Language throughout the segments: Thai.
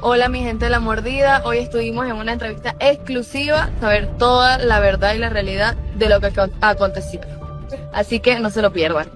Hola mi gente de la mordida. Hoy estuvimos en una entrevista exclusiva, saber toda la verdad y la realidad de lo que acon- aconteció. Así que no se lo pierdan.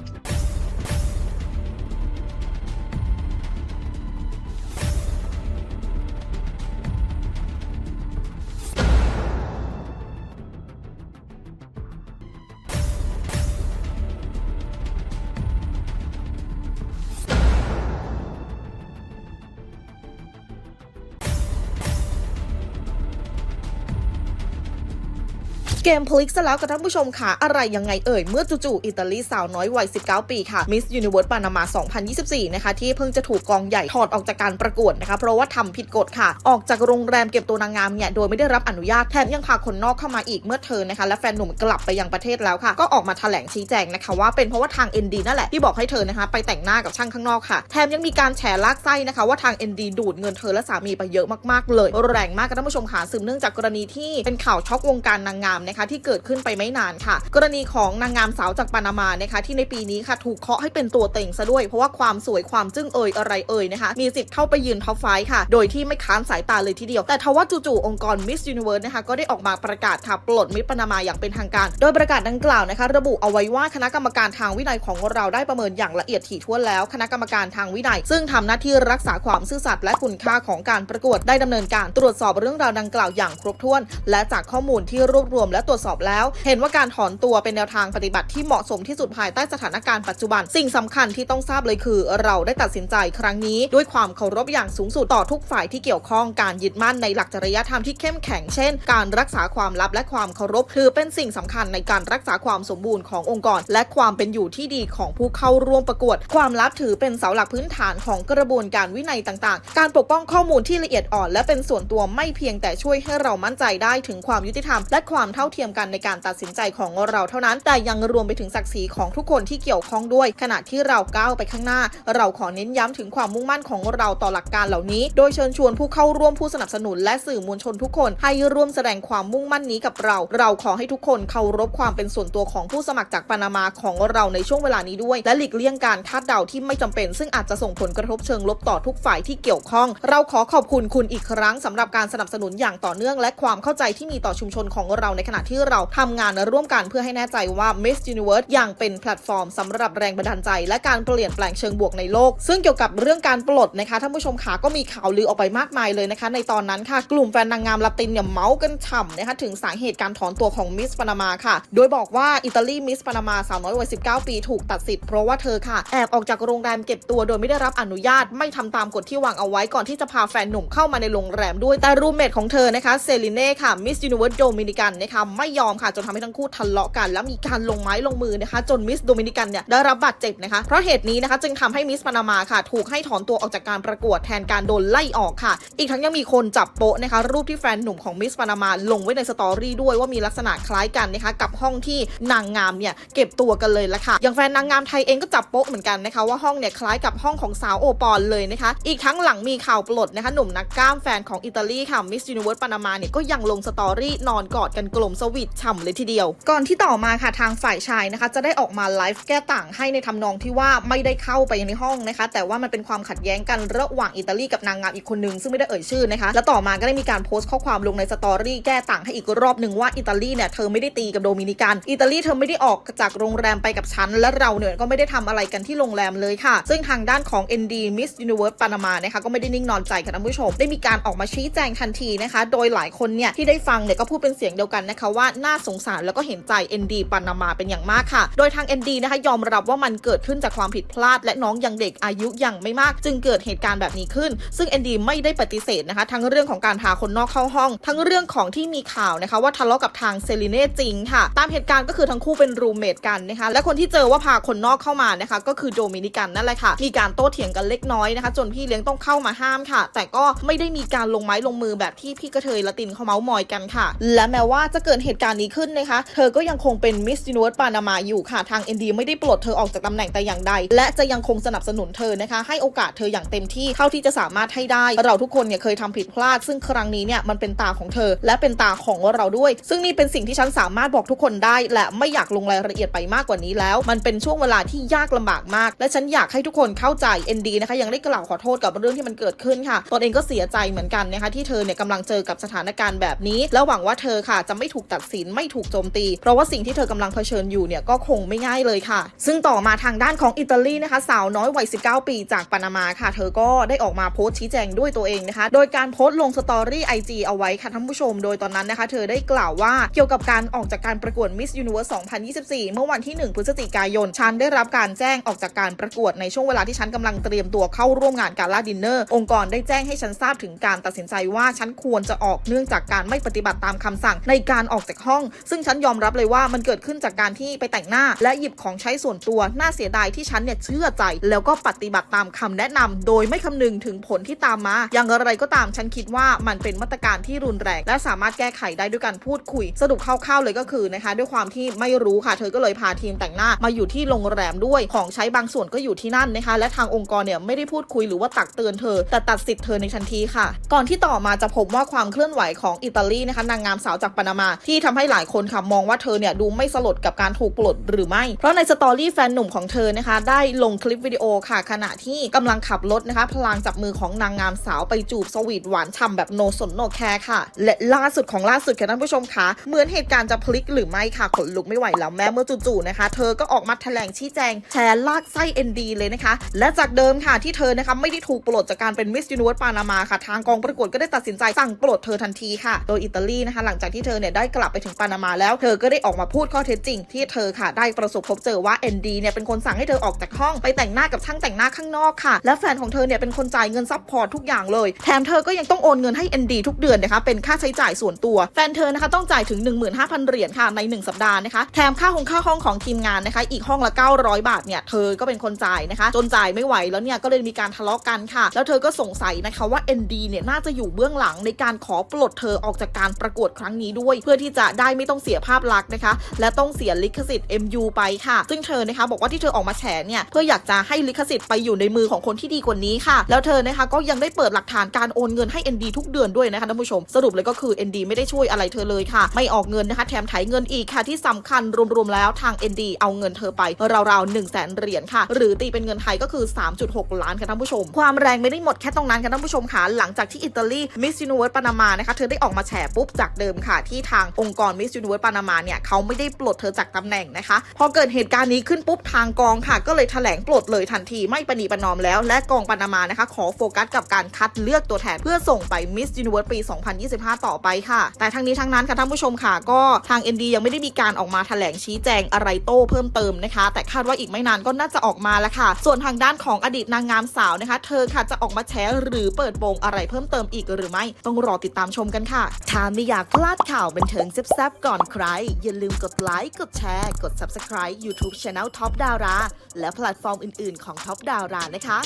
เกมพลิกซะแล้วกับท่านผู้ชมค่ะ อะไรยังไงเอ่ย เมื่อจู่ๆอิตาลีสาวน้อยวัย 19 ปีค่ะมิสยูนิเวิร์สปานามา 2024 นะคะ ที่เพิ่งจะถูกกองใหญ่ถอดออกจากการประกวดนะคะ เพราะว่าทำผิดกฎค่ะ ออกจากโรงแรมเก็บตัวนางงามเนี่ย โดยไม่ได้รับอนุญาตแถมยังพาคนนอกเข้ามาอีกเมื่อเธอนะคะ และแฟนหนุ่มกลับไปยังประเทศแล้วค่ะ ก็ออกมาแถลงชี้แจงนะคะว่าเป็นเพราะว่าทาง ND นั่นแหละที่บอกให้เธอนะคะ ไปแต่งหน้ากับช่างข้างนอกค่ะแถมยังมีการแฉลากไส้นะคะว่าทาง ND ดูดเงินเธอและสามีไปเยอะมากๆเลยแรงมากกับท่านผู้ชมค่ะสืบเนื่องจากกรณีที่เป็นข่าวช็อกวงการนางงามนะคะที่เกิดขึ้นไปไม่นานค่ะ กรณีของนางงามสาวจากปานามานะคะที่ในปีนี้ค่ะถูกเคาะให้เป็นตัวเต็งซะด้วย เพราะว่าความสวยความจึ้งเอ่ยอะไรเอ่ยนะคะ มีสิทธิ์เข้าไปยืนท็อปไฟว์ค่ะ โดยที่ไม่ค้านสายตาเลยทีเดียว แต่ทว่าจู่ๆองค์กร Miss Universe นะคะก็ได้ออกมาประกาศค่ะปลดมิสปานามาอย่างเป็นทางการ โดยประกาศดังกล่าวนะคะ ระบุเอาไว้ว่าคณะกรรมการทางวินัยของเราได้ประเมินอย่างละเอียดถี่ถ้วนแล้ว คณะกรรมการทางวินัย ซึ่งทำหน้าที่รักษาความซื่อสัตย์และคุณค่าของการประกวดได้ดำเนินการตรวจสอบเรื่องราวดังกล่าวอย่างครบถ้วน และจากข้อมูลที่รวบรวมและตรวจสอบแล้ว เห็นว่าการถอนตัวเป็นแนวทางปฏิบัติที่เหมาะสมที่สุดภายใต้สถานการณ์ปัจจุบัน สิ่งสำคัญที่ต้องทราบเลยคือ เราได้ตัดสินใจครั้งนี้ ด้วยความเคารพอย่างสูงสุดต่อทุกฝ่ายที่เกี่ยวข้องการยึดมั่นในหลักจริยธรรมที่เข้มแข็งเช่น การรักษาความลับและความเคารพถือเป็นสิ่งสำคัญในการรักษาความสมบูรณ์ขององค์กร และความเป็นอยู่ที่ดีของผู้เข้าร่วมประกวด ความลับถือเป็นเสาหลักพื้นฐานของกระบวนการวินัยต่างๆ การปกป้องข้อมูลที่ละเอียดอ่อน และเป็นส่วนตัวไม่เพียงแต่ช่วยให้เรามั่นใจได้ถึงความยุติธรรมและความเท่าเทียมกันในการตัดสินใจของเราเท่านั้น แต่ยังรวมไปถึงศักดิ์ศรีของทุกคนที่เกี่ยวข้องด้วย ขณะที่เราก้าวไปข้างหน้า เราขอเน้นย้ำถึงความมุ่งมั่นของเราต่อหลักการเหล่านี้ โดยเชิญชวนผู้เข้าร่วมผู้สนับสนุนและสื่อมวลชนทุกคน ให้ร่วมแสดงความมุ่งมั่นนี้กับเรา เราขอให้ทุกคนเคารพความเป็นส่วนตัวของผู้สมัครจากปานามาของเราในช่วงเวลานี้ด้วย และหลีกเลี่ยงการคาดเดาที่ไม่จำเป็น ซึ่งอาจจะส่งผลกระทบเชิงลบต่อทุกฝ่ายที่เกี่ยวข้อง เราขอขอบคุณคุณอีกครั้งสำหรับการสนับสนุนอย่างต่อเนื่อง และความเข้าใจที่มีต่อชุมชนของเราในขณะที่เราทำงานร่วมกันเพื่อให้แน่ใจว่า Miss Universe ยังเป็นแพลตฟอร์มสำหรับแรงบันดาลใจ และการเปลี่ยนแปลงเชิงบวกในโลก ซึ่งเกี่ยวกับเรื่องการปลดนะคะท่านผู้ชมขาก็มีข่าวลือออกไปมากมายเลยนะคะ ในตอนนั้นค่ะ กลุ่มแฟนนางงามลาตินเนี่ยเมาส์กันฉ่ำนะคะถึงสาเหตุการถอนตัวของมิสปานามาค่ะ โดยบอกว่าอิตาลีมิสปานามาสาวน้อยวัย 19 ปีถูกตัดสิทธิ์เพราะว่าเธอค่ะแอบออกจากโรงแรมเก็บตัวโดยไม่ได้รับอนุญาตไม่ทำตามกฎที่วางเอาไว้ก่อนที่จะพาแฟนหนุ่มเข้ามาในโรงแรมด้วยแต่รูมเมทของเธอนะคะเซลิเน่ค่ะมิสยูนิเวิร์สโดมินิกันนะคะไม่ยอมค่ะ จนทำให้ทั้งคู่ทะเลาะกัน แล้วมีการลงไม้ลงมือนะคะ จนมิสโดมินิกันเนี่ยได้รับบาดเจ็บนะคะ เพราะเหตุนี้นะคะจึงทำให้มิสปานามาค่ะ ถูกให้ถอนตัวออกจากการประกวดแทนการโดนไล่ออกค่ะ อีกทั้งยังมีคนจับโป๊ะนะคะ รูปที่แฟนหนุ่มของมิสปานามาลงไว้ในสตอรี่ด้วยว่ามีลักษณะคล้ายกันนะคะ กับห้องที่นางงามเนี่ยเก็บตัวกันเลยละค่ะ อย่างแฟนนางงามไทยเองก็จับโป๊ะเหมือนกันนะคะ ว่าห้องเนี่ยคล้ายกับห้องของสาวโอปอลเลยนะคะ อีกทั้งหลังมีข่าวปลดนะคะ หนุ่มนักกล้ามแฟนของอิตาลีค่ะมิสยูนิเวิร์สปานามาเนี่ยก็ยังลงสตอรี่นอนกอดกันกลมสวีทฉ่ำเลยทีเดียว ก่อนที่ต่อมาค่ะทางฝ่ายชายนะคะ จะได้ออกมาไลฟ์แก้ต่างให้ในทำนองที่ว่าไม่ได้เข้าไปในห้องนะคะ แต่ว่ามันเป็นความขัดแย้งกันระหว่างอิตาลีกับนางงามอีกคนนึงซึ่งไม่ได้เอ่ยชื่อนะคะ แล้วต่อมาก็ได้มีการโพสต์ข้อความลงในสตอรี่แก้ต่างให้อีกรอบหนึ่งว่าอิตาลีเนี่ยเธอไม่ได้ตีกับโดมินิกันอิตาลีเธอไม่ได้ออกจากโรงแรมไปกับฉันและเราเนี่ยก็ไม่ได้ทำอะไรกันที่โรงแรมเลยค่ะ ซึ่งทางด้านของ ND Miss Universe Panama นะคะก็ไม่ได้นิ่งนอนใจค่ะท่านผู้ชม ได้มีการออกมาชี้แจงทันทีนะคะ โดยหลายคนเนี่ยที่ได้ฟังเนี่ยก็พูดเป็นเสียงเดียวกันนะคะว่าน่าสงสารแล้วก็เห็นใจ ND ปานามาเป็นอย่างมากค่ะ โดยทาง ND นะคะยอมรับว่ามันเกิดขึ้นจากความผิดพลาด และน้องยังเด็กอายุยังไม่มาก จึงเกิดเหตุการณ์แบบนี้ขึ้น ซึ่ง ND ไม่ได้ปฏิเสธนะคะ ทั้งเรื่องของการพาคนนอกเข้าห้อง ทั้งเรื่องของที่มีข่าวนะคะว่าทะเลาะกับทางเซลิเน่จริงค่ะ ตามเหตุการณ์ก็คือทั้งคู่เป็นรูมเมทกันนะคะและคนที่เจอว่าพาคนนอกเข้ามานะคะก็คือโดมินิกันนั่นแหละค่ะ มีการโต้เถียงกันเล็กน้อยนะคะ จนพี่เลี้ยงต้องเข้ามาห้ามค่ะ แต่ก็ไม่ได้มีการลงไม้ลงมือแบบที่พี่กระเทยละตินเขาเมาส์มอยกันค่ะ และแม้ว่าจะเกิดดเหตุการณ์นี้ขึ้นนะคะ เธอก็ยังคงเป็นมิส s u น i เวิร์สปานามาอยู่ค่ะ ทาง ND ไม่ได้ปลดเธอออกจากตำแหน่งแต่อย่างใด และจะยังคงสนับสนุนเธอนะคะ ให้โอกาสเธออย่างเต็มที่เท่าที่จะสามารถให้ได้ เราทุกคนเนี่ยเคยทำผิดพลาด ซึ่งครั้งนี้เนี่ยมันเป็นตาของเธอ และเป็นตาของเราด้วย ซึ่งนี่เป็นสิ่งที่ฉันสามารถบอกทุกคนได้ และไม่อยากลงรายละเอียดไปมากกว่านี้แล้ว มันเป็นช่วงเวลาที่ยากลำบากมาก และฉันอยากให้ทุกคนเข้าใจ ND นะคะยังได้กล่าวขอโทษกับเรื่องที่มันเกิดขึ้นค่ะตนเองก็เสียใจเหมือนกันนะคะที่เธอเนี่ยกำลังเจอกับสถานการณ์แบบนี้ แล้วหวังว่าเธอค่ะจะไม่ถูกตัดสินไม่ถูกโจมตี เพราะว่าสิ่งที่เธอกำลังเผชิญอยู่เนี่ยก็คงไม่ง่ายเลยค่ะ ซึ่งต่อมาทางด้านของอิตาลีนะคะสาวน้อยวัย 19 ปีจากปานามาค่ะ เธอก็ได้ออกมาโพสต์ชี้แจงด้วยตัวเองนะคะ โดยการโพสต์ลงสตอรี่ไอจีเอาไว้ค่ะท่านผู้ชม โดยตอนนั้นนะคะ เธอได้กล่าวว่าเกี่ยวกับการออกจากการประกวด Miss Universe 2024 เมื่อวันที่ 1 พฤศจิกายน ฉันได้รับการแจ้งออกจากการประกวดในช่วงเวลาที่ฉันกำลังเตรียมตัวเข้าร่วมงานการล่าดินเนอร์ องค์กรได้แจ้งให้ฉันทราบถึงการตัดสินใจว่าฉันควรจะออกเนื่องจากการไม่ปฏิบัติตามคำสั่งในการออกจากห้อง ซึ่งฉันยอมรับเลยว่ามันเกิดขึ้นจากการที่ไปแต่งหน้า และหยิบของใช้ส่วนตัวน่าเสียดายที่ฉันเนี่ยเชื่อใจ แล้วก็ปฏิบัติตามคำแนะนำโดยไม่คำนึงถึงผลที่ตามมา อย่างไรก็ตามฉันคิดว่ามันเป็นมาตรการที่รุนแรง และสามารถแก้ไขได้ด้วยการพูดคุย สรุปคร่าวๆเลยก็คือนะคะ ด้วยความที่ไม่รู้ค่ะ เธอก็เลยพาทีมแต่งหน้ามาอยู่ที่โรงแรมด้วยของใช้บางส่วนก็อยู่ที่นั่นนะคะ และทางองค์กรเนี่ยไม่ได้พูดคุยหรือว่าตักเตือนเธอ แต่ตัดสิทธิ์เธอในทันทีค่ะ ก่อนที่ต่อมาจะพบว่าความเคลื่อนไหวของอิตาลีนะคะนางงามสาวจากปานามาที่ทำให้หลายคนค่ะมองว่าเธอเนี่ยดูไม่สลดกับการถูกปลดหรือไม่ เพราะในสตอรี่แฟนหนุ่มของเธอนะคะ ได้ลงคลิปวิดีโอค่ะ ขณะที่กำลังขับรถนะคะ พลางจับมือของนางงามสาวไปจูบสวีทหวานฉ่ำแบบโนสนโนแคร์ค่ะ และล่าสุดของล่าสุดค่ะท่านผู้ชมคะเหมือนเหตุการณ์จะพลิกหรือไม่ค่ะขนลุกไม่ไหวแล้วแม้เมื่อจู่ๆนะคะ เธอก็ออกมาแถลงชี้แจงแชร์ลากไส้ ND เลยนะคะ และจากเดิมค่ะที่เธอนะคะไม่ได้ถูกปลดจากการเป็นมิส s u น i เวิร์สปานามาค่ะทางกองประกวดก็ได้ตัดสินใจสั่งปลดเธอทันทีค่ะ โดยอิตาลีนะคะ หลังจากที่เธอเนี่ยได้กลับไปถึงปานามาแล้ว เธอก็ได้ออกมาพูดข้อเท็จจริง ที่เธอค่ะได้ประสบพบเจอว่า ND เนี่ยเป็นคนสั่งให้เธอออกจากห้องไปแต่งหน้ากับช่างแต่งหน้าข้างนอกค่ะ และแฟนของเธอเนี่ยเป็นคนจ่ายเงินซัพพอร์ตทุกอย่างเลย แถมเธอก็ยังต้องโอนเงินให้ ND ทุกเดือนนะคะเป็นค่าใช้จ่ายส่วนตัว แฟนเธอนะคะต้องจ่ายถึง 15,000เหรียญค่ะใน 1 สัปดาห์นะคะแถมค่าห้องค่าห้องของทีมงานนะคะอีกห้องละ 900 บาทเนี่ยเธอก็เป็นคนจ่ายนะคะ จนจ่ายไม่ไหวแล้วเนี่ยก็เลยมีการทะเลาะกันค่ะ แล้วเธอก็สงสัยนะคะว่า ND เนี่ยน่าจะอยู่เบื้องหลังในการขอปลดเธอออกจากการประกวดครั้งนี้ด้วยเพื่อที่จะได้ไม่ต้องเสียภาพลักษณ์นะคะ และต้องเสียลิขสิทธิ์ MU ไปค่ะ ซึ่งเธอนะคะบอกว่าที่เธอออกมาแฉเนี่ยเพื่ออยากจะให้ลิขสิทธิ์ไปอยู่ในมือของคนที่ดีกว่านี้ค่ะ แล้วเธอนะคะก็ยังได้เปิดหลักฐานการโอนเงินให้ ND ทุกเดือนด้วยนะคะท่านผู้ชม สรุปเลยก็คือ ND ไม่ได้ช่วยอะไรเธอเลยค่ะ ไม่ออกเงินนะคะแถมไถเงินอีกค่ะที่สำคัญรวมๆแล้วทาง ND เอาเงินเธอไปราวๆ1 0 0 0 0แสนเหรียญค่ะ หรือตีเป็นเงินไทยก็คือ 3.6 ล้านค่ะท่านผู้ชม ความแรงไม่ได้หมดแค่ตรงนั้นค่ะท่านผู้ชมค่ะหลังจากที่อิตาลีมิส s u นเวิร์ปานามานะคะเธอได้ออกมาแฉปุ๊บจากเดิมค่ะที่ทางองค์กรมิส s u น i เวิร์สปานามาเนี่ยเขาไม่ได้ปลดเธอจากตำแหน่งนะคะ พอเกิดเหตุการณ์นี้ขึ้นปุ๊บทางกองค่ะ ก็เลยแถลงปลดเลยทันทีไม่ประนีประนอมแล้ว และกองปานามานะคะ ขอโฟกัสกับการคัดเลือกตัวแทนเพื่อส่งไปมิส s u น i เวิร์สปี 2025 ต่อไปค่ะ แต่ทั้งนี้ทั้งนั้นค่ะท่านผู้ชมค่ะ ก็ทาง ND ยังไม่ได้มีการออกมาแถลงชี้แจงอะไรโต้เพิ่มเติมนะคะ แต่คาดว่าอีกไม่นานก็น่าจะออกมาแล้วค่ะ ส่วนทางด้านของอดีตนางงามสาวนะคะ เธอค่ะจะออกมาแฉหรือเปิดโปงอะไรเพิ่มเติมอีกหรือไม่ต้องรอติดตามชมกันค่ะถ้าไม่อยากพลาดข่าวบันเทิงแซ่บๆก่อนใคร อย่าลืมกดไลค์ กดแชร์ กด Subscribe YouTube Channel Top Dara และแพลตฟอร์มอื่น ๆ ของ Top Dara นะคะ